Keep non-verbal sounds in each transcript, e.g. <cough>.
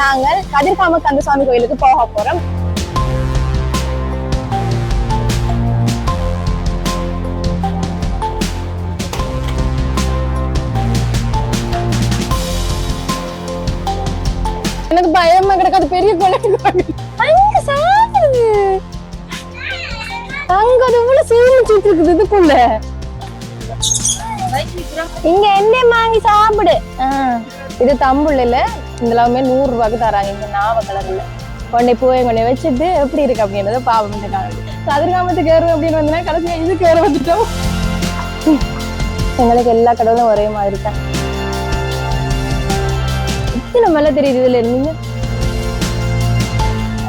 நாங்கள் கதிர்காம கந்தசுவாமி கோயிலுக்கு போக போறோம். எனக்கு பயமா கிடக்காது பெரிய குழந்தை அங்க சாப்பிடுது அங்க அது இவ்வளவு சேமிச்சுட்டு இருக்குது இதுக்குள்ள. இங்க என்ன வாங்கி சாப்பிடு. இது தம்புள்ளில இந்த நூறுரூவாக்கு தராங்க இந்த நாவ கலரில். உடனே பூவை உடனே வச்சுட்டு எப்படி இருக்கு அப்படின்றத பாவம் இந்த காணொலி கதிர்காமத்துக்கு ஏறும் அப்படின்னு வந்தா கடைசியாக இதுக்கு ஏற வந்துட்டோம். எங்களுக்கு எல்லா கடவுளும் ஒரே மாதிரி தான். இத்தனை மேல தெரியுது இதுல இருந்தீங்க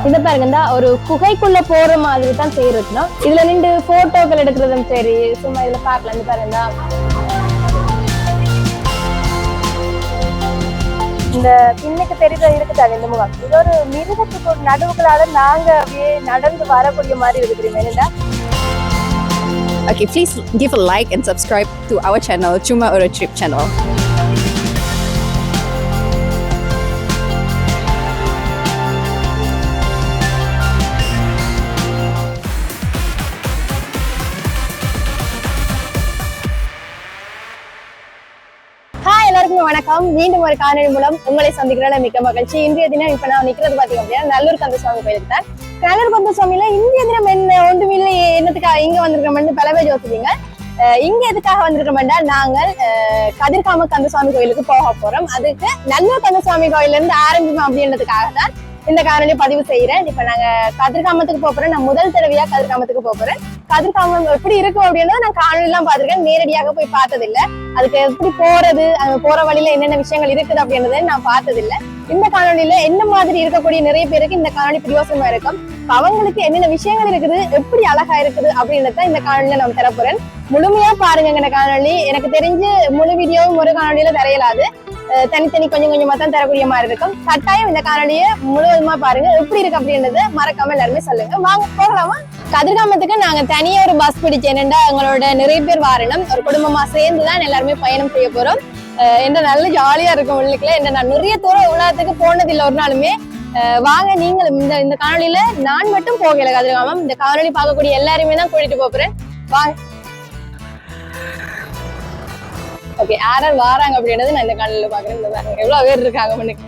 இத பாருங்க ஒரு குகைக்குள்ள போற மாதிரி தான் செய்யறதுனா இதுல நின்று போட்டோக்கள் எடுக்கிறதும் சரி சும்மா இதுல பார்க்கலாம் இந்த பாருங்க இந்த பின்னுக்கு தெரியுது இருக்குது இந்த முகம் இது ஒரு மிருகத்துக்கு ஒரு நடுவுகளால நாங்க அப்படியே நடந்து வரக்கூடிய மாதிரி இருக்குது என்னடா Okay, please give a like and subscribe to our channel, Chuma Oro Trip channel. வணக்கம். மீண்டும் ஒரு காணொலி மூலம் உங்களை சந்திக்கிறத மிக்க மகிழ்ச்சி. இன்றைய தினம் இப்ப நான் நிக்கிறது பாத்தீங்க அப்படின்னா நல்லூர் கந்தசுவாமி கோயிலுக்கு தான். நல்லூர் கந்தசுவாமியில இந்திய தினம் என்ன ஒன்றுமில்லை என்னத்துக்காக இங்க வந்திருக்கோம்னு பல பேர் யோசிப்பீங்க. இங்க எதுக்காக வந்திருக்கோம்னா நாங்கள் அஹ், கதிர்காம கந்தசுவாமி கோயிலுக்கு போக போறோம். அதுக்கு நல்லூர் கந்தசுவாமி கோயில இருந்து ஆரம்பிக்கும் அப்படின்றதுக்காக தான் இந்த காரணி பதிவு செய்யறேன் இப்ப நாங்க கதிர்காமத்துக்கு போறோம். நான் முதல் தடவையா கதிர்காமத்துக்கு போறேன். கதிர்காமம் எப்படி இருக்கும் அப்படின்னா நான் காணொலி எல்லாம் பார்த்திருக்கேன். நேரடியாக போய் பார்த்ததில்ல. அதுக்கு எப்படி போறது அங்க போற வழியில என்னென்ன விஷயங்கள் இருக்குது அப்படின்றத நான் பார்த்ததில்ல. இந்த காணொலியில என்ன மாதிரி இருக்கக்கூடிய நிறைய பேருக்கு இந்த காணொலி பிரயோசனமா இருக்கும். அவங்களுக்கு என்னென்ன விஷயங்கள் இருக்குது எப்படி அழகா இருக்குது அப்படின்றத இந்த காணொலியில நான் தரப்போறேன் முழுமையா பாருங்க இந்த காணொலி எனக்கு தெரிஞ்சு முழு வீடியோவும் ஒரு காணொலியில தரையலாது. தனித்தனி கொஞ்சம் கொஞ்சமா தான் தரக்கூடிய மாதிரி இருக்கும். கட்டாயம் இந்த காணொலியை முழுவதுமா பாருங்க. எப்படி இருக்கு அப்படின்றத மறக்காம எல்லாருமே சொல்லுங்க. வாங்க போகலாமா? கதிர்காமத்துக்கு நாங்க தனியா ஒரு பஸ் பிடிச்சு என்னண்டா எங்களோட நிறைய பேர் வாரணும். ஒரு குடும்பமா சேர்ந்து தான் எல்லாருமே பயணம் செய்ய போறோம். என்ன நல்ல ஜாலியா இருக்கும் உள்ளுக்குள்ள. என்ன நான் நிறைய தூரம் உலகத்துக்கு போனதில்லை ஒரு நாளுமே. வாங்க நீங்களும் இந்த இந்த காணொலியில நான் மட்டும் போகல கதிர்காமம். இந்த காணொலி பார்க்கக்கூடிய எல்லாருமே தான் கூட்டிட்டு போறேன். வாங்க. ஓகே யார் யார் வாராங்க அப்படின்றது நான் இந்த காணொலியில பாக்குறேன் இந்த பாருங்க எவ்வளவு பேர் இருக்காங்க மனுக்கு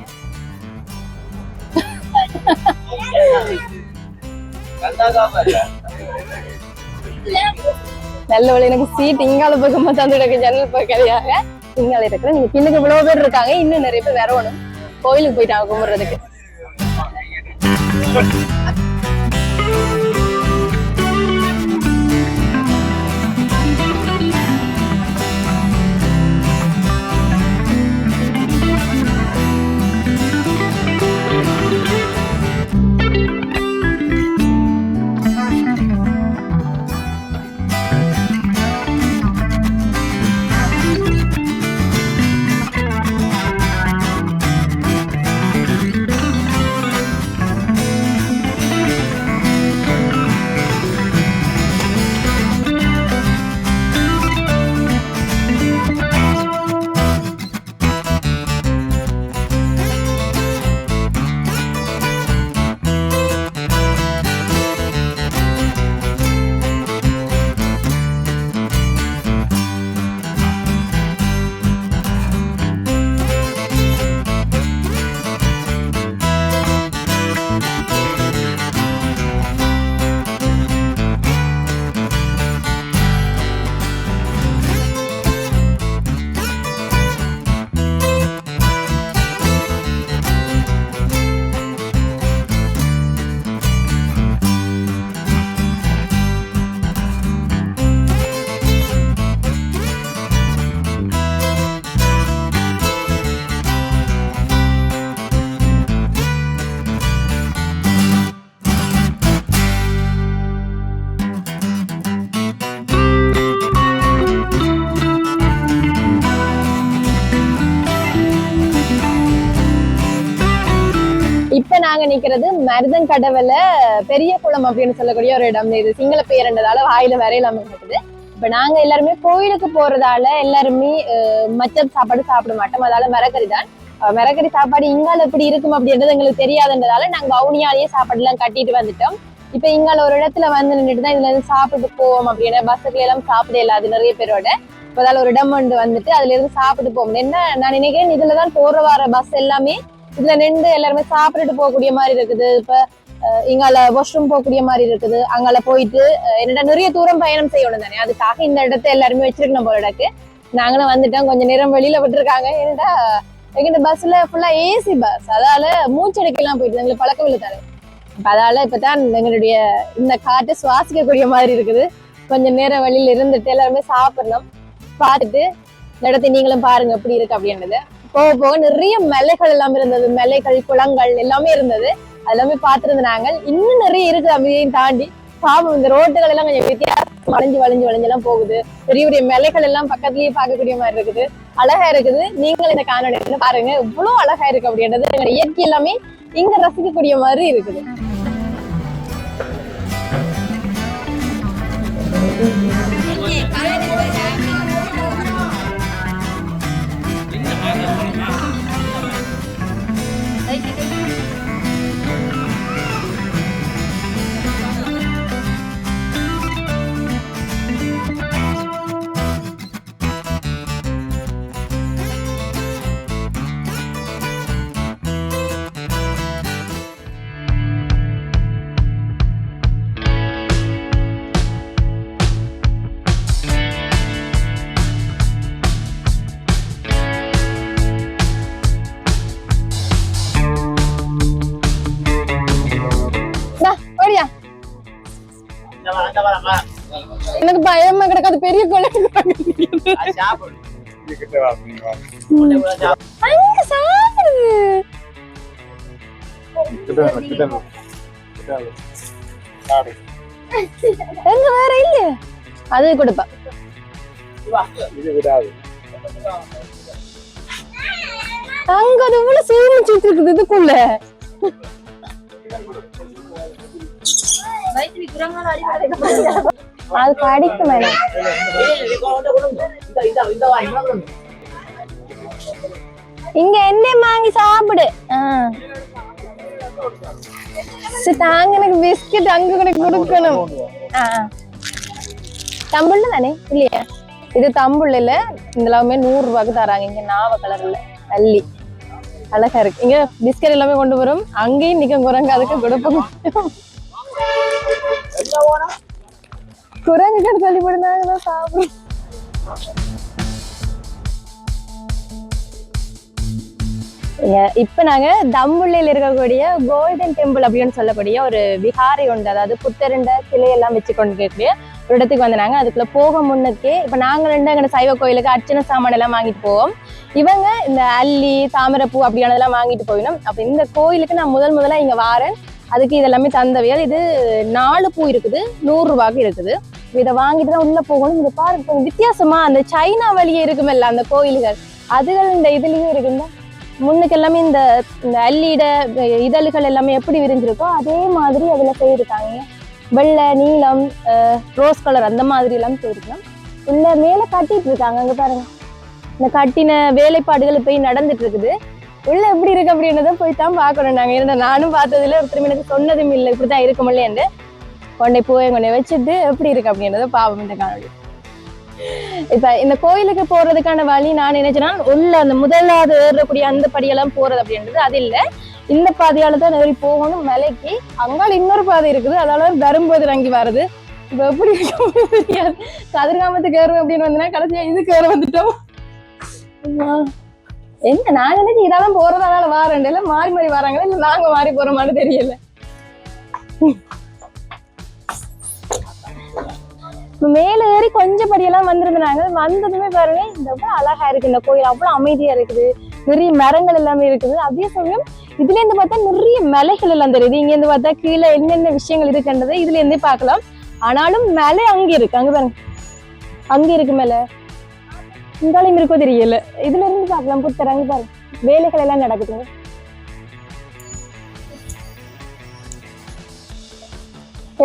நல்ல வழி எனக்கு சீட் இங்கால பக்கமா தந்து ஜன்னல் பக்கலையாக இங்கால இருக்கிற நீங்க பின்னுக்கு இவ்வளவு பேர் இருக்காங்க இன்னும் நிறைய பேர் வரணும். கோயிலுக்கு போயிட்டாங்க கும்பிடுறதுக்கு. நிக்கிறது மருதன் கடவுல பெரிய குளம் அப்படின்னு சொல்லக்கூடிய ஒரு இடம். இது சிங்கள பேரண்டதால வாயில வரையலாம இருக்குது. இப்ப நாங்க எல்லாருமே கோயிலுக்கு போறதால எல்லாருமே மச்சம் மச்ச சாப்பாடு சாப்பிட மாட்டோம். அதால மரக்கறி தான். மரக்கறி சாப்பாடு இங்கால எப்படி இருக்கும் அப்படின்றது எங்களுக்கு தெரியாதுன்றதால நாங்க வவுனியாலேயே சாப்பாடு எல்லாம் கட்டிட்டு வந்துட்டோம். இப்ப இங்கால ஒரு இடத்துல வந்து நின்றுட்டு தான் இதுல இருந்து சாப்பிட்டு போவோம் அப்படின்னு பஸ்ஸுக்குள்ள எல்லாம் சாப்பிட இல்லாது நிறைய பேரோட. இப்போ அதால ஒரு இடம் வந்து வந்துட்டு அதுல இருந்து சாப்பிட்டு போவோம். என்ன நான் நினைக்கிறேன் இதுல தான் போற வர பஸ் எல்லாமே இதுல நின்று எல்லாருமே சாப்பிட்டுட்டு போகக்கூடிய மாதிரி இருக்குது. இப்ப அஹ், இங்கால வாஷ்ரூம் போகக்கூடிய மாதிரி இருக்குது. அங்கால போயிட்டு என்னடா நிறைய தூரம் பயணம் செய்யணும் தானே. அதுக்காக இந்த இடத்த எல்லாருமே வச்சிருக்கணும் போல இடக்கு நாங்களும் வந்துட்டோம். கொஞ்சம் நேரம் வெளியில விட்டுருக்காங்க. என்னடா எங்கிட்ட பஸ்ல ஃபுல்லா ஏசி பஸ் அதால மூச்சடைக்கெல்லாம் போயிட்டு எங்களுக்கு பழக்கம் இல்லை தானே. அதால இப்பதான் எங்களுடைய இந்த காற்றை சுவாசிக்கக்கூடிய மாதிரி இருக்குது. கொஞ்சம் நேரம் வெளியில இருந்துட்டு எல்லாருமே சாப்பிடணும். பார்த்துட்டு இந்த இடத்தை நீங்களும் பாருங்க. எப்படி இருக்கு அப்படின்றது. போக போக நிறைய மலைகள் எல்லாம் இருந்தது. மலைகள் குளங்கள் எல்லாமே இருந்தது. அது எல்லாமே பார்த்துருந்த நாங்கள் இன்னும் நிறைய இருக்குது அப்படியும் தாண்டி. பாவம் இந்த ரோட்டுகள் எல்லாம் கொஞ்சம் வித்தியாசம் வளைஞ்சு வளைஞ்சு வளைஞ்சு எல்லாம் போகுது. பெரிய பெரிய மலைகள் எல்லாம் பக்கத்துலயே பார்க்கக்கூடிய மாதிரி இருக்குது. அழகா இருக்குது. நீங்களும் இந்த காணொலி பாருங்க. இவ்வளவு அழகா இருக்கு அப்படின்றது இயற்கை எல்லாமே இங்க ரசிக்கக்கூடிய மாதிரி இருக்குது. அங்க சாப்பிடுது எங்க வேற இல்ல அது கொடுப்பா அங்க அது இவ்வளவு சேமிச்சுட்டு இருக்குது இதுக்குள்ள. அது கடிக்கும் மேடம். இங்க என்ன வாங்கி சாப்பிடு. ஆ. தாங்க எனக்கு பிஸ்கட் அங்க கூட கொடுக்கணும். தம்புள்ள தானே? இல்லையா. இது தம்புள்ள இல்ல இந்த எல்லாமே நூறு ரூபாய்க்கு தராங்க. இங்க நாவ கலர்ல அள்ளி அழகா இருக்கு. இங்க பிஸ்கட் எல்லாமே கொண்டு வரும். அங்கேயும் நிக்க குரங்கு அதுக்கு கொடுப்போம் குரங்கு கிட்ட சொல்லி போடுனாங்க சாப்பிடும் இப்ப நாங்க தம்புள்ளியில் இருக்கக்கூடிய கோல்டன் டெம்பிள் அப்படின்னு சொல்லக்கூடிய ஒரு விகாரை உண்டு அதாவது புத்தருண்ட சிலையெல்லாம் வச்சு கொண்டு இருக்கக்கூடிய ஒரு இடத்துக்கு வந்தாங்க அதுக்குள்ள போக முன்னுக்கு இப்ப நாங்க ரெண்டு எங்க சைவ கோயிலுக்கு அர்ச்சனை சாமான் எல்லாம் வாங்கிட்டு போவோம் இவங்க இந்த அல்லி தாமரப்பூ அப்படியானதெல்லாம் வாங்கிட்டு போயிடும் அப்ப இந்த கோயிலுக்கு நான் முதல் முதல்ல இங்க வாரேன் அதுக்கு இதெல்லாமே தந்தவையால். இது நாலு பூ இருக்குது. நூறுரூவாக்கு இருக்குது. இதை வாங்கிட்டு தான் உள்ள போகணும். இதை பாருங்க வித்தியாசமா அந்த சைனா வழியே இருக்குமில்ல அந்த கோயில்கள். அதுகள் இந்த இதுலயும் இருக்குங்க. முன்னுக்கு எல்லாமே இந்த இந்த அல்லிட இதழ்கள் எல்லாமே எப்படி விரிஞ்சிருக்கோ அதே மாதிரி அதுல செய்திருக்காங்க. வெள்ளை நீலம் ரோஸ் கலர் அந்த மாதிரி எல்லாம் செய்திருக்கோம் உள்ள மேல கட்டிட்டு இருக்காங்க. அங்க பாருங்க. இந்த கட்டின வேலைப்பாடுகள் போய் நடந்துட்டு இருக்குது. உள்ள எப்படி இருக்கு அப்படின்றத போய் தான் பார்க்கணும். நாங்கள் ஏன்னா நானும் பார்த்ததுல ஒருத்தரும் எனக்கு சொன்னதும் இல்லை. இப்படி தான் இருக்கும் இருக்குமில்லையண்டு கொண்டே போய் கொண்டே வச்சுட்டு எப்படி இருக்கு அப்படின்றத பாவம் இந்த காணொலி இப்ப இந்த கோயிலுக்கு போறதுக்கான வழி நான் நினைச்சேன்னா உள்ள அந்த முதலாவது ஏறக்கூடிய அந்த படியெல்லாம் போறது அப்படின்றது அது இல்ல. இந்த பாதையால தான் ஏறி போகணும் மலைக்கு அங்கால இன்னொரு பாதை இருக்குது அதால வரும்போது இறங்கி வருது இப்ப எப்படி தெரியாது. கதிர்காமத்துக்கு ஏறும் அப்படின்னு வந்தேன்னா கடைசியா இதுக்கு ஏற வந்துட்டோம். அம்மா. என்ன நாங்க நினைச்சு இதெல்லாம் போறதால வாரேன் இல்ல மாறி மாறி வராங்களா? இல்ல நாங்க மாறி போறோமான்னு தெரியல. மேல ஏறி கொஞ்சம் படியெல்லாம் வந்திருந்தாங்க. வந்ததுமே பாருங்க இந்த எவ்வளவு அழகா இருக்கு இந்த கோயில். அவ்வளவு அமைதியா இருக்குது. நிறைய மரங்கள் எல்லாமே இருக்குது. அதே சமயம் இதுல இருந்து பார்த்தா நிறைய மலைகள் எல்லாம் தெரியுது. இங்க இருந்து பார்த்தா கீழே என்னென்ன விஷயங்கள் இருக்குன்றதை இதுல இருந்தே பார்க்கலாம். ஆனாலும் மலை அங்க இருக்கு. அங்க பாருங்க. அங்க இருக்கு மேல. இங்காலையும் இருக்கோ தெரியல. இதுல இருந்து பார்க்கலாம். புத்தர் அங்க பாருங்க வேலைகள் எல்லாம் நடக்குதுங்க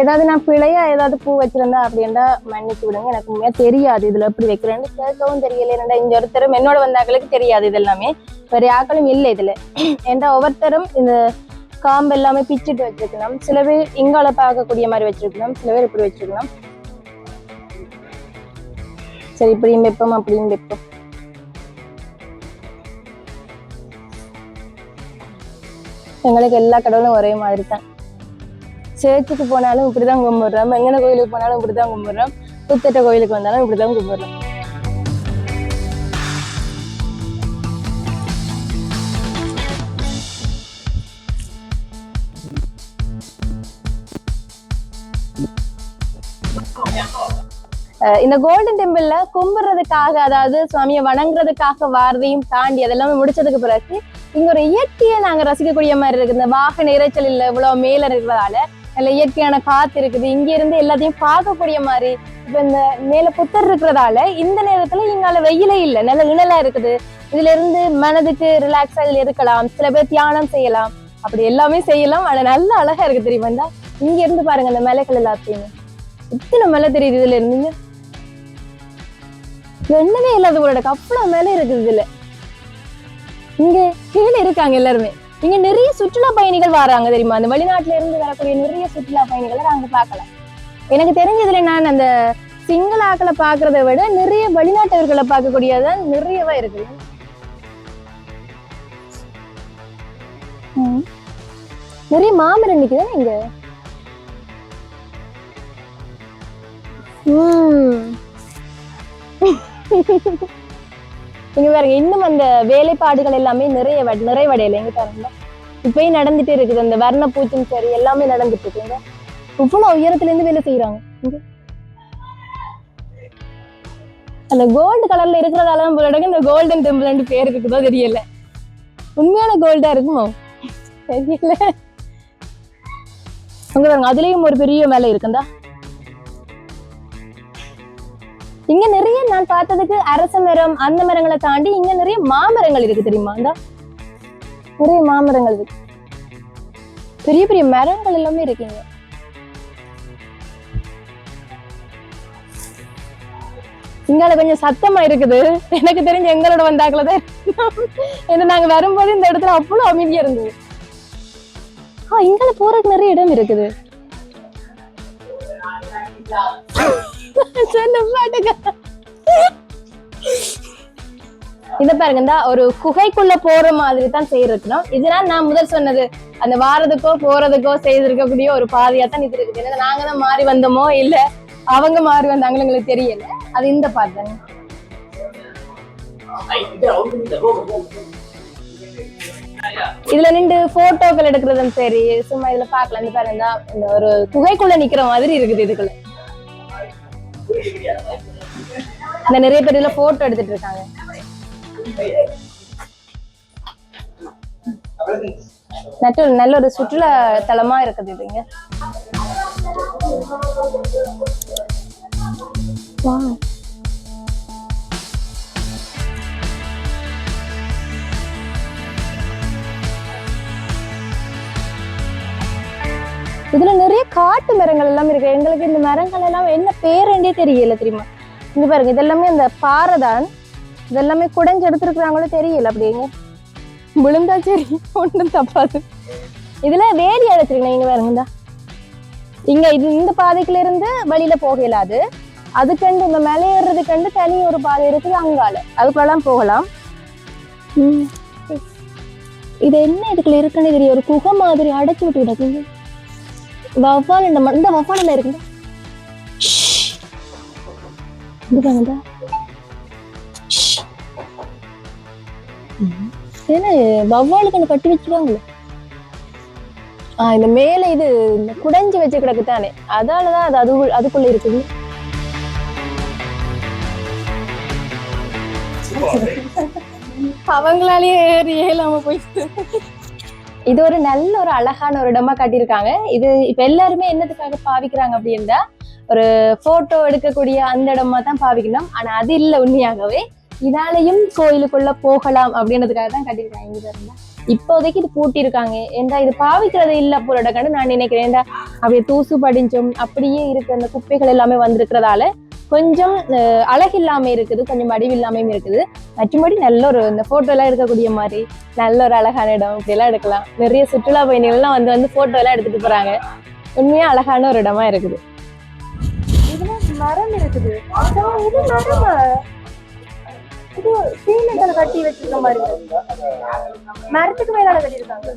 ஏதாவது நான் பிழையா ஏதாவது பூ வச்சிருந்தா அப்படின்னா மன்னிச்சு விடுங்க. எனக்கு உண்மையா தெரியாது இதுல எப்படி வைக்கிறேன்னு கேட்கவும் தெரியல. என்னடா இங்க ஒருத்தரும் என்னோட வந்தாக்களுக்கு தெரியாது இது எல்லாமே வேற யாக்களும் இல்லை இதுல. ஏன்டா ஒவ்வொருத்தரும் இந்த காம்பு எல்லாமே பிச்சுட்டு வச்சிருக்கணும். சில பேர் இங்கால பார்க்கக்கூடிய மாதிரி வச்சிருக்கணும். சில பேர் இப்படி வச்சிருக்கணும். சரி இப்படியும் வைப்போம் அப்படியும் வைப்போம். எங்களுக்கு எல்லா கடவுளும் ஒரே மாதிரி தான் சேர்த்துக்கு போனாலும் இப்படிதான் கும்பிடுறோம். எங்கன கோயிலுக்கு போனாலும் இப்படிதான் கும்பிடுறோம். புத்தட்ட கோயிலுக்கு வந்தாலும் இப்படிதான் கும்பிடுறோம். இந்த கோல்டன் டெம்பிள்ல கும்பிடுறதுக்காக அதாவது சுவாமியை வணங்குறதுக்காக வாரதையும் தாண்டி அதெல்லாமே முடிச்சதுக்கு பிறகு இங்க ஒரு இயற்கையை நாங்க ரசிக்கக்கூடிய மாதிரி இருக்கு இந்த வாகன இறைச்சல் இல்ல இவ்வளவு மேல இருக்கிறதால நல்ல இயற்கையான காத்து இருக்குது. இங்க இருந்து எல்லாத்தையும் பார்க்கக்கூடிய மாதிரி இப்ப இந்த மேல புத்தர் இருக்கிறதால இந்த நேரத்துல இங்கால வெயிலே இல்லை நல்ல நிழலா இருக்குது. இதுல இருந்து மனதுக்கு ரிலாக்ஸா இதுல இருக்கலாம் சில பேர் தியானம் செய்யலாம். அப்படி எல்லாமே செய்யலாம். ஆனா நல்ல அழகா இருக்கு தெரியுமா இங்க இருந்து பாருங்க இந்த மலைகள் எல்லாத்தையுமே. இத்தனை மலை தெரியுது இதுல இருந்தீங்க. ஒண்ணுமே இல்லாத உங்களோட அவ்வளவு மேல இருக்குது இதுல. இங்க கீழே இருக்காங்க எல்லாருமே. இங்க நிறைய சுற்றுலா பயணிகள் வராங்க தெரியுமா? அந்த வெளிநாட்டுல இருந்து வரக்கூடிய நிறைய சுற்றுலா பயணிகளை நாங்க பார்க்கலாம். எனக்கு தெரிஞ்சதுல நான் அந்த சிங்கள ஆக்களை பாக்குறத விட நிறைய வெளிநாட்டவர்களை பார்க்கக்கூடியதான் நிறையவா இருக்குது. நிறைய மாமரம் நிக்குதானே இங்க. ம். இங்க பாருங்க இன்னும் அந்த வேலைப்பாடுகள் எல்லாமே நிறைய நிறைவடையல எங்க பாருங்க. இப்பயும் நடந்துட்டு இருக்குது அந்த வர்ண பூச்சும் சரி எல்லாமே நடந்துட்டு இருக்குங்க. இவ்வளவு உயரத்துல இருந்து வேலை செய்யறாங்க அந்த கோல்டு கலர்ல இருக்கிறதால தான் போல இந்த கோல்டன் டெம்பிள் ரெண்டு பேர் இருக்குதோ தெரியல. உண்மையான கோல்டா இருக்குமோ? தெரியல. அங்க பாருங்க அதுலயும் ஒரு பெரிய வேலை இருக்குந்தா இங்க நிறைய நான் பார்த்ததுக்கு அரச மரம் அந்த மரங்களை தாண்டி இங்க நிறைய மாமரங்கள் இருக்கு தெரியுமா? இந்த. நிறைய மாமரங்கள் இருக்கு. பெரிய பெரிய மரங்கள் எல்லாமே இருக்கீங்க இங்கால கொஞ்சம் சத்தமா இருக்குது. எனக்கு தெரிஞ்ச எங்களோட வந்தாக்களதான் ஏன்னா நாங்க வரும்போது இந்த இடத்துல அவ்வளவு அமைதியா இருந்தது. ஆஹ் இங்கால போறதுக்கு நிறைய இடம் இருக்குது. சொன்ன பாட்டுங்க இத பாருங்க இந்த ஒரு குகைக்குள்ள போற மாதிரி தான் செய்யறதுனா இதனால் நான் முதல் சொன்னது அந்த வாரதுக்கோ போறதுக்கோ செய்திருக்கக்கூடிய ஒரு பாதையா தான் இது இருக்குது. ஏன்னா நாங்க தான் மாறி வந்தோமோ இல்ல அவங்க மாறி வந்தாங்களோ எங்களுக்கு தெரியல. அது இந்த பாட்டு இதுல நின்று போட்டோக்கள் எடுக்கிறதும் சரி சும்மா இதுல பாக்கலாம் இந்த பாருங்க இந்த ஒரு குகைக்குள்ள நிக்கிற மாதிரி இருக்குது இதுக்குள்ள. இந்த நிறைய பேர் இதுல போட்டோ எடுத்துட்டு இருக்காங்க. நல்ல நல்ல ஒரு சுற்றுலா தலமா இருக்குது இதுங்க இதுல காட்டு மரங்கள் எல்லாம் இருக்கு. எங்களுக்கு இந்த மரங்கள் எல்லாம் என்ன பேருண்டே தெரியல தெரியுமா? இங்க பாருங்க இதெல்லாமே அந்த பாறை தான். இதெல்லாமே குடைஞ்சு எடுத்துருக்குறாங்களோ தெரியல அப்படிங்க விழுந்தா சரி ஒன்றும் தப்பாது. இதுல வேலி அடைச்சிருக்கேன் இங்க பாருங்க இங்க இது இந்த பாதைக்குள்ள இருந்து வழியில போக இயலாது அதுக்கண்டு இந்த மேலே ஏறுறதுக்கண்டு தனி ஒரு பாதை இருக்குது அங்கால. அதுக்குள்ளலாம் போகலாம். இது என்ன இதுக்குள்ள இருக்குன்னு தெரியும் ஒரு குகை மாதிரி அடைச்சு விட்டு கிடக்குங்க வவ்வால் இந்த இந்த வவ்வால் என்ன இருக்குங்க ஏன்னா வவ்வாலுக்கு ஒண்ணு கட்டி வச்சுருவாங்களே? ஆ இந்த மேல இது குடைஞ்சு வச்சு கிடக்கு தானே அதாலதான் அது அது அதுக்குள்ள இருக்குது. அவங்களாலேயே ஏறி ஏலாம போயிட்டு இது ஒரு நல்ல ஒரு அழகான ஒரு இடமா காட்டியிருக்காங்க. இது இப்ப எல்லாருமே என்னத்துக்காக பாவிக்கிறாங்க அப்படின்னா ஒரு போட்டோ எடுக்கக்கூடிய அந்த இடமா தான் பாவிக்கணும். ஆனா அது இல்லை உண்மையாகவே. இதாலையும் கோயிலுக்குள்ள போகலாம் அப்படின்றதுக்காக தான் கட்டியிருக்காங்க. இங்க இருந்தா இப்போதைக்கு இது பூட்டி இருக்காங்க ஏண்டா இது பாவிக்கிறது இல்ல போல இடக்காண்டு நான் நினைக்கிறேன் ஏண்டா அப்படியே தூசு படிஞ்சும் அப்படியே இருக்கிற அந்த குப்பைகள் எல்லாமே வந்திருக்கிறதால கொஞ்சம் அஹ், அழகில்லாம இருக்குது கொஞ்சம் வடிவில்லாமையும் இருக்குது. மற்றபடி நல்ல ஒரு இந்த போட்டோ எல்லாம் எடுக்கக்கூடிய மாதிரி நல்ல ஒரு அழகான இடம் இப்படிலாம் எடுக்கலாம். நிறைய சுற்றுலா பயணிகள்லாம் வந்து வந்து போட்டோ எல்லாம் எடுத்துட்டு போறாங்க. உண்மையா அழகான ஒரு இடமா இருக்குது. மரம் இருக்குது. இது மரமா? இது கட்டி வச்சிருக்க மாதிரி. மரத்துக்கு மேலால கட்டியிருக்காங்க.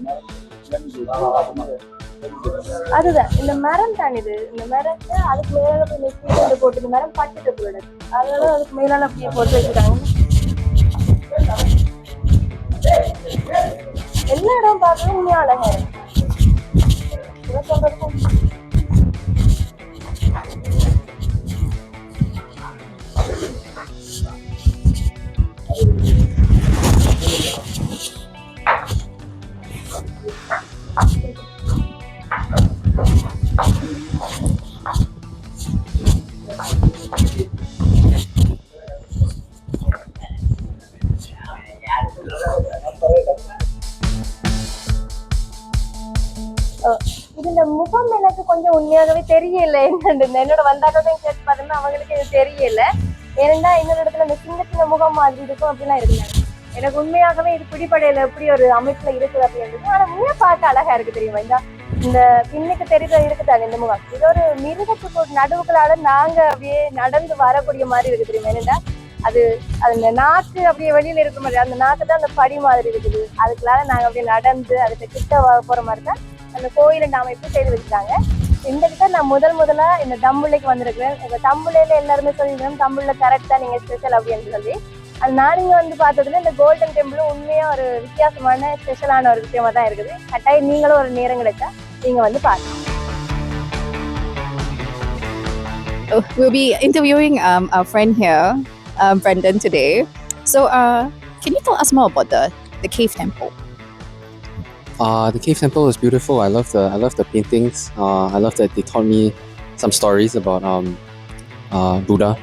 அதுதான். இந்த மரம் தான் இது? இந்த மரத்தை அதுக்கு மேலால கொஞ்சம் சீமெண்ட் போட்டு இந்த மரம் பட்டுட்டு போயிடுது அதனால அதுக்கு மேலால அப்படியே போட்டு வச்சுட்டாங்க. எல்லா இடம் பார்க்கணும் உண்மையா அழகா இருக்கு. தெரியல. என்னன்னு என்னோட வந்தாக்களும் கேட்டு பார்த்தோம்னா அவங்களுக்கு இது தெரியல. ஏன்னா இன்னொரு இடத்துல இந்த சின்ன சின்ன முகம் மாதிரி இருக்கும் அப்படிலாம் இருந்தாங்க எனக்கு உண்மையாகவே இது பிடிப்படையில எப்படி ஒரு அமைப்புல இருக்குது அப்படின்றது ஆனா உண்மையா பார்க்க அழகா இருக்கு தெரியுமா இந்த? இந்த பின்னுக்கு தெரியுது இருக்குதாங்க இந்த முகம்? இது ஒரு மிருகத்துக்கு ஒரு நடுவுகளால நாங்க அப்படியே நடந்து வரக்கூடிய மாதிரி இருக்கு தெரியுமா என்னடா அது அது இந்த நாக்கு அப்படியே வெளியில இருக்க மாதிரி அந்த நாக்கு தான் அந்த படி மாதிரி இருக்குது. அதுக்குள்ளால நாங்க அப்படியே நடந்து அதுக்கு கிட்ட போற மாதிரி தான் அந்த கோயிலின் அமைப்பு செய்து வச்சுட்டாங்க இந்த கிட்ட நான் முதல் முதலா இந்த தம்புள்ளைக்கு வந்திருக்கிறேன் இப்ப தம்புள்ளையில எல்லாருமே சொல்லிருக்கேன் தம்புள்ள கரெக்டா நீங்க ஸ்பெஷல் அப்படின்னு சொல்லி அது நான் இங்க வந்து பார்த்ததுல இந்த கோல்டன் டெம்பிளும் உண்மையா ஒரு வித்தியாசமான ஸ்பெஷலான ஒரு விஷயமா தான் இருக்குது கட்டாயம் நீங்களும் ஒரு நேரம் கிடைச்சா நீங்க வந்து பாருங்க oh, we'll be interviewing um, our friend here, um, Brendan, today. So, uh, can you tell us more about the, the cave temple? Uh, the cave temple is beautiful. I love the I love the paintings. Uh, I love that they taught me some stories about um, uh, Buddha.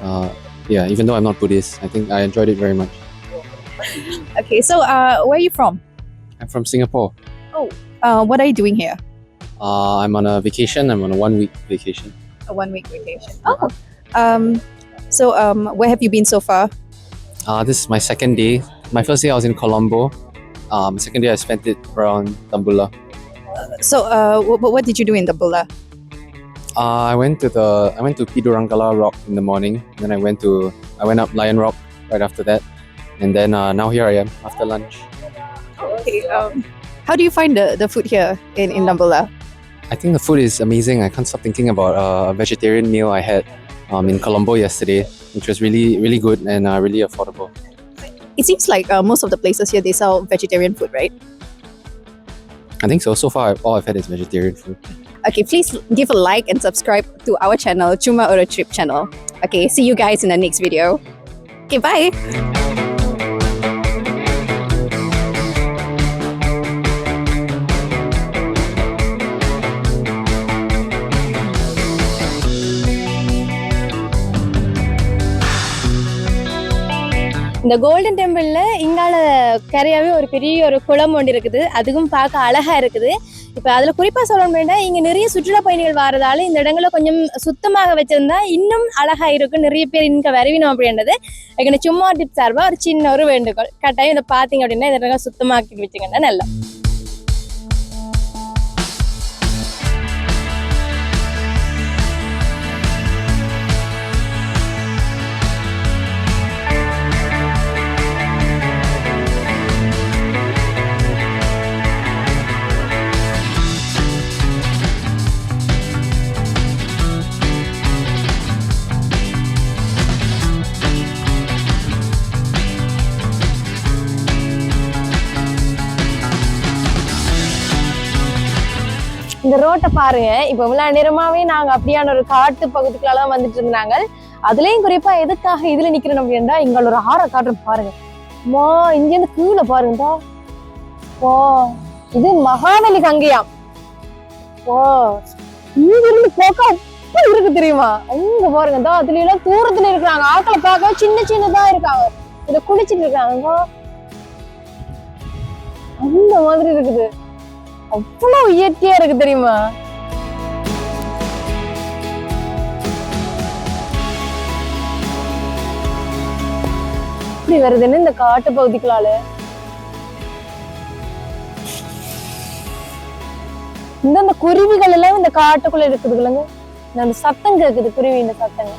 Uh, yeah, even though I'm not Buddhist, I think I enjoyed it very much. <laughs> Okay, so uh, where are you from? I'm from Singapore. Oh, uh, what are you doing here? Uh, I'm on a vacation. I'm on a one week vacation. A one week vacation. Oh, um, so um, where have you been so far? Uh, this is my second day. My first day I was in Colombo. Um, second day I spent it around Tambula. So, uh, what, what did you do in the Bulla? Uh, I went to the I went to Pidurangala Rock in the morning. Then I went to I went up Lion Rock right after that, and then uh, now here I am after lunch. Okay. Um, how do you find the, the food here in in Nambola? I think the food is amazing. I can't stop thinking about uh, a vegetarian meal I had um, in Colombo yesterday, which was really really good and uh, really affordable. It seems like uh, most of the places here they sell vegetarian food, right? I think so. So far, all I've had is vegetarian food. Okay, please give a like and subscribe to our channel, Chuma Oro Trip channel. Okay, see you guys in the next video. Okay, bye. இந்த golden டெம்பிள்ல இங்கால கரையாவே ஒரு பெரிய ஒரு குளம் ஒன்று இருக்குது. அதுவும் பார்க்க அழகா இருக்குது. இப்ப அதுல குறிப்பா வேண்டாம் இங்க நிறைய சுற்றுலா பயணிகள் வரதால இந்த இடங்களை கொஞ்சம் சுத்தமாக வச்சிருந்தா இன்னும் அழகா இருக்கும். நிறைய பேர் இங்க வரவினோம் அப்படின்றது. எனக்கு சும்மா டிப் சார்பா ஒரு சின்ன ஒரு வேண்டுகோள். கட்டாயம் இதை பாத்தீங்க அப்படின்னா இந்த இடங்களை சுத்தமாக்கி வச்சுங்கன்னா நல்லா. இந்த ரோட்டை பாருங்க. இப்ப இவ்வளவு நேரமாவே நாங்க அப்படியான ஒரு காட்டு பகுதிக்குலாம் வந்துட்டு இருந்தாங்க. அதுலயும் குறிப்பா எதுக்காக இதுல நிக்கிறோம் அப்படின்னா இங்க ஒரு ஆறை காட்டுறோம் பாருங்க. மா இங்க இருந்து கீழே பாருங்கடா. ஓ இது மகாபலி கங்கையாம் ஓ இங்க இருந்து போக்கா இருக்கு தெரியுமா? அங்க பாருங்க தான் அதுல எல்லாம் தூரத்துல இருக்கிறாங்க. ஆக்களை பார்க்க சின்ன சின்னதா இருக்காங்க. இத குளிச்சிட்டு இருக்காங்க. அந்த மாதிரி இருக்குது. அவ்வளவு இயற்கையா இருக்கு தெரியுமா? இப்படி வருதுன்னு இந்த காட்டு பகுதிகளால? இந்த குருவிகள் எல்லாம் இந்த காட்டுக்குள்ள இருக்குது இந்த சத்தம் கேக்குது குருவியின் சத்தங்க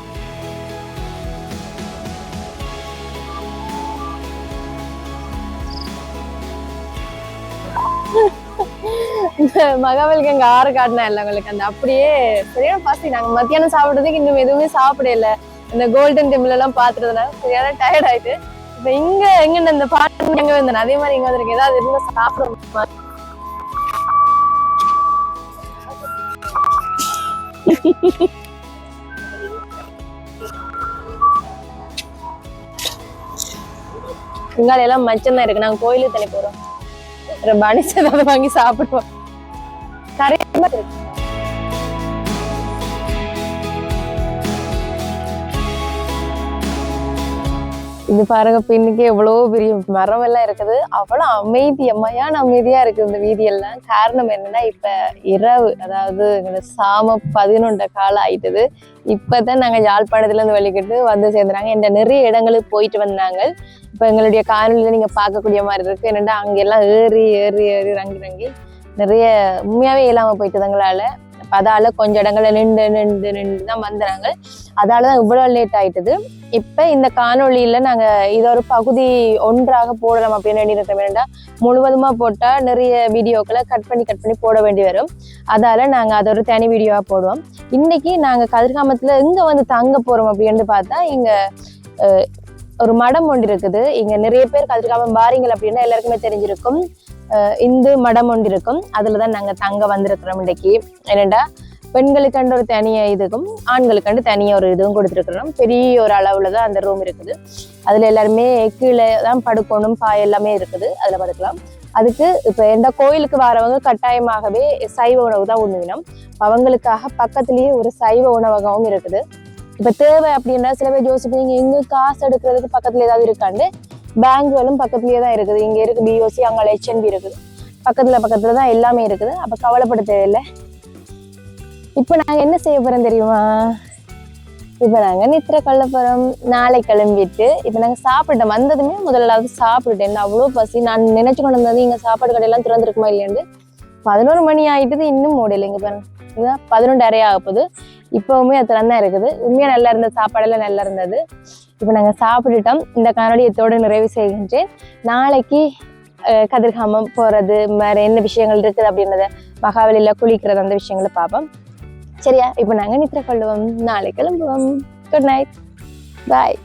இந்த மகாபலிக்கு அங்க ஆறு காட்டினா இல்லை உங்களுக்கு. அந்த அப்படியே சரியான பசி நாங்க மத்தியானம் சாப்பிடுறதுக்கு இன்னும் எதுவுமே சாப்பிடல. இந்த கோல்டன் டெம்பிள் எல்லாம் பாத்துறதுனால சரியான டயர்ட் ஆயிட்டு. இப்ப இங்க எங்க இந்த பாட்டு எங்க வந்தேன்? அதே மாதிரி இங்க வந்திருக்கு ஏதாவது இருந்தா சாப்பிட இங்கால எல்லாம் மச்சம் தான் இருக்கு. நாங்க கோயிலுக்கு தள்ளி போறோம். ரொம்ப அனிச்சு வாங்கி சாப்பிடுவோம். கரையா இது பாருங்க பின்னுக்கு எவ்வளவு பெரிய மரம் எல்லாம் இருக்குது. அவ்வளவு அமைதி அம்மையான அமைதியா இருக்கு இந்த வீதியெல்லாம். காரணம் என்னன்னா இப்ப இரவு அதாவது எங்க சாம பதினொன்ற காலம் ஆயிட்டது. இப்பதான் நாங்க யாழ்ப்பாணத்துல இருந்து வெளிக்கிட்டு வந்து சேர்ந்துறாங்க. இந்த நிறைய இடங்களுக்கு போயிட்டு வந்தாங்க. இப்ப எங்களுடைய காணொலியில நீங்க பார்க்கக்கூடிய மாதிரி இருக்கு. என்னென்னா அங்கெல்லாம் ஏறி ஏறி ஏறி ரங்கி ரங்கி நிறைய உண்மையாவே இல்லாம போயிட்டு எங்களால அப்ப அதால கொஞ்சம் இடங்கள்ல நின்று நின்று நின்று தான் வந்துறாங்க. அதாலதான் இவ்வளவு லேட் ஆயிட்டது. இப்ப இந்த காணொளியில் நாங்க இதை ஒரு பகுதி ஒன்றாக போடலாம் அப்படின்னு வேண்டியிருக்க வேண்டாம் முழுவதுமா போட்டா நிறைய வீடியோக்களை கட் பண்ணி கட் பண்ணி போட வேண்டி வரும். அதால நாங்க அதை ஒரு தனி வீடியோவா போடுவோம். இன்னைக்கு நாங்க கதிர்காமத்துல எங்க வந்து தங்க போறோம் அப்படின்னு பார்த்தா இங்க ஒரு மடம் ஒன்று இருக்குது. இங்க நிறைய பேர் கதிர்காமம் பாரிங்கள் அப்படின்னா எல்லாருக்குமே தெரிஞ்சிருக்கும். இந்து மடம் ஒன்று இருக்கும். அதுலதான் நாங்க தங்க வந்திருக்கிறோம் இன்னைக்கு என்னடா பெண்களுக்காண்டு ஒரு தனிய இதுக்கும் ஆண்களுக்காண்டு தனியாக ஒரு இதுவும் கொடுத்துருக்குறோம். பெரிய ஒரு அளவுல தான் அந்த ரூம் இருக்குது. அதுல எல்லாருமே கீழே தான் படுக்கணும் பாய் எல்லாமே இருக்குது. அதுல படுக்கலாம். அதுக்கு இப்ப எந்த கோயிலுக்கு வரவங்க கட்டாயமாகவே சைவ உணவு தான் உண்ணுவினம் அவங்களுக்காக பக்கத்துலயே ஒரு சைவ உணவகமும் இருக்குது. இப்ப தேவை அப்படின்னா சில பேர் யோசிப்பீங்க இங்க காசு எடுக்கிறதுக்கு பக்கத்துல ஏதாவது இருக்காண்டு பேங்குகளும் பக்கத்துலயே தான் இருக்குது. இங்க இருக்கு பிஓசி அங்க ஹெச்என்பி இருக்குது. பக்கத்துல பக்கத்துல தான் எல்லாமே இருக்குது. அப்ப கவலைப்பட தேவையில்லை. இப்போ நாங்க என்ன செய்ய போறோம் தெரியுமா? இப்போ நாங்க நித்திர கொள்ள நாளை கிளம்பிட்டு இப்போ நாங்க சாப்பிட்டோம் வந்ததுமே முதலாவது சாப்பிட்டுட்டேன் என்ன அவ்வளோ பசி. நான் நினைச்சு கொண்டு வந்தது இங்க சாப்பாடு கடையெல்லாம் திறந்துருக்குமா இல்லையாண்டு பதினோரு மணி ஆயிட்டது இன்னும் மூடல இங்க பாருங்க. இதுதான் பதினொன்று அரை ஆக போகுது இப்பவுமே அது தான் இருக்குது. உண்மையா நல்லா இருந்தது சாப்பாடெல்லாம் நல்லா இருந்தது. இப்போ நாங்கள் சாப்பிட்டுட்டோம். இந்த காணொலி நிறைவு செய்கின்றேன். நாளைக்கு கதிர்காமம் போகிறது வேற என்ன விஷயங்கள் இருக்குது அப்படின்றத மகாவலியில் குளிக்கிறது அந்த விஷயங்களை பார்ப்போம். சரியா? இப்போ நாங்கள் நித்திர கொள்ளுவோம். நாளை கிளம்புவோம். Good night bye